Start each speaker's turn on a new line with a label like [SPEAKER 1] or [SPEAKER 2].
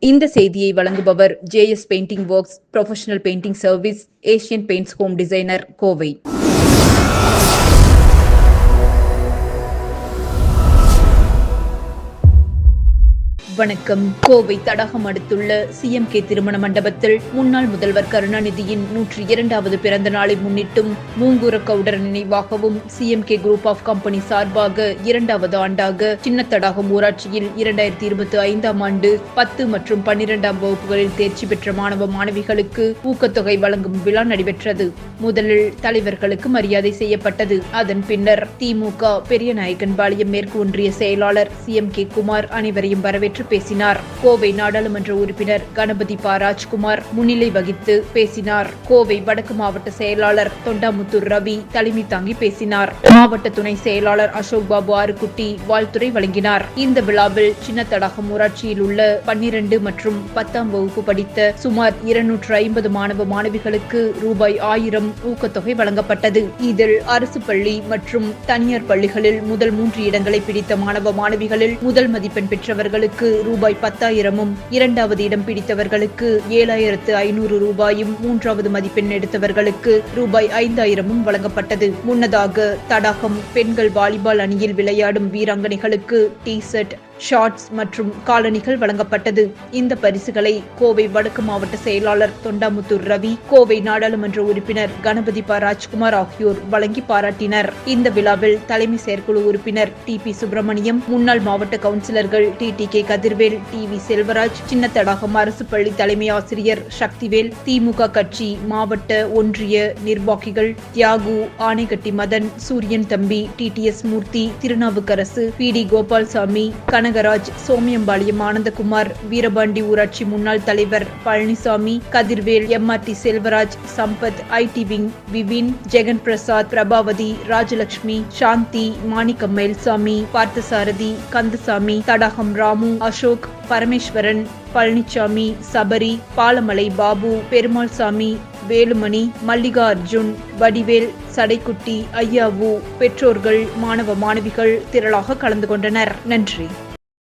[SPEAKER 1] இந்த செய்தியை வழங்குபவர் JS painting works professional painting service Asian paints home designer Kovai. வணக்கம். கோவை தடாகம் அடுத்துள்ள சிஎம்கே திருமண மண்டபத்தில் முன்னாள் முதல்வர் கருணாநிதியின் நூற்றி இரண்டாவது பிறந்த நாளை முன்னிட்டும் மூங்கூர கவுடர் நினைவாகவும் சிஎம்கே குரூப் ஆஃப் கம்பெனி சார்பாக இரண்டாவது ஆண்டாக சின்ன தடாகம் ஊராட்சியில் இரண்டாயிரத்தி இருபத்தி ஐந்தாம் ஆண்டு பத்து மற்றும் பன்னிரெண்டாம் வகுப்புகளில் தேர்ச்சி பெற்ற மாணவ மாணவிகளுக்கு ஊக்கத்தொகை வழங்கும் விழா நடைபெற்றது. முதலில் தலைவர்களுக்கு மரியாதை செய்யப்பட்டது. அதன் பின்னர் திமுக பெரியநாயக்கன் பாளையம் மேற்கு ஒன்றிய செயலாளர் சி எம் கே குமார் அனைவரையும் வரவேற்று பேசினார். கோவை நாடாளுமன்ற உறுப்பினர் கணபதி பா. ராஜ்குமார் முன்னிலை வகித்து பேசினார். கோவை வடக்கு மாவட்ட செயலாளர் தொண்டாமுத்தூர் ரவி தலைமை தாங்கி பேசினார். மாவட்ட துணை செயலாளர் அசோக் பாபு ஆறுக்குட்டி வாழ்த்துறை வழங்கினார். இந்த விழாவில் சின்ன தடாகம் ஊராட்சியில் உள்ள பன்னிரண்டு மற்றும் பத்தாம் வகுப்பு படித்த சுமார் இருநூற்று ஐம்பது மாணவ மாணவிகளுக்கு ரூபாய் ஆயிரம் ஊக்கத்தொகை வழங்கப்பட்டது. இதில் அரசு பள்ளி மற்றும் தனியார் பள்ளிகளில் முதல் மூன்று இடங்களை பிடித்த மாணவ மாணவிகளில் முதல் மதிப்பெண் பெற்றவர்களுக்கு ரூபாய் பத்தாயிரமும் இரண்டாவது இடம் பிடித்தவர்களுக்கு ஏழாயிரத்து ஐநூறு ரூபாயும் மூன்றாவது மதிப்பெண் எடுத்தவர்களுக்கு ரூபாய் ஐந்தாயிரமும் வழங்கப்பட்டது. முன்னதாக தடாகம் பெண்கள் வாலிபால் அணியில் விளையாடும் வீராங்கனைகளுக்கு டி ஷர்ட் ஷார்ட்ஸ் மற்றும் காலணிகள் வழங்கப்பட்டது. இந்த பரிசுகளை கோவை வடக்கு மாவட்ட செயலாளர் தொண்டாமுத்தூர் ரவி கோவை நாடாளுமன்ற உறுப்பினர் கணபதி ப ராஜ்குமார் ஆகியோர் வழங்கி பாராட்டினர். இந்த விழாவில் தலைமை செயற்குழு உறுப்பினர் டி பி சுப்பிரமணியம் முன்னாள் மாவட்ட கவுன்சிலர்கள் T T K Kathirvel T V Selvaraj Chinnathadagam அரசு பள்ளி தலைமை ஆசிரியர் சக்திவேல் திமுக கட்சி மாவட்ட ஒன்றிய நிர்வாகிகள் தியாகு ஆனைகட்டி மதன் சூரியன் தம்பி T T S Murthy Thirunavukkarasu P T Gopalsamy Kanagaraj Somayampalayam Anandakumar Veerapandi ஊராட்சி முன்னாள் தலைவர் Palanisamy Kathirvel MRT Selvaraj Sampath IT wing Vipin Jagan Prasad Prabhavathi Rajalakshmi Shanthi Manickam Mayilsamy Parthasarathy Kandasamy Thadagam Ramu Ashok Parameswaran Palanisamy Sabari Balamalai Babu Perumalsamy Velumani Mallika Arjun Vadivel Sadaikutti Ayyavu பெற்றோர்கள் மாணவ மாணவிகள் திரளாக கலந்து கொண்டனர். நன்றி.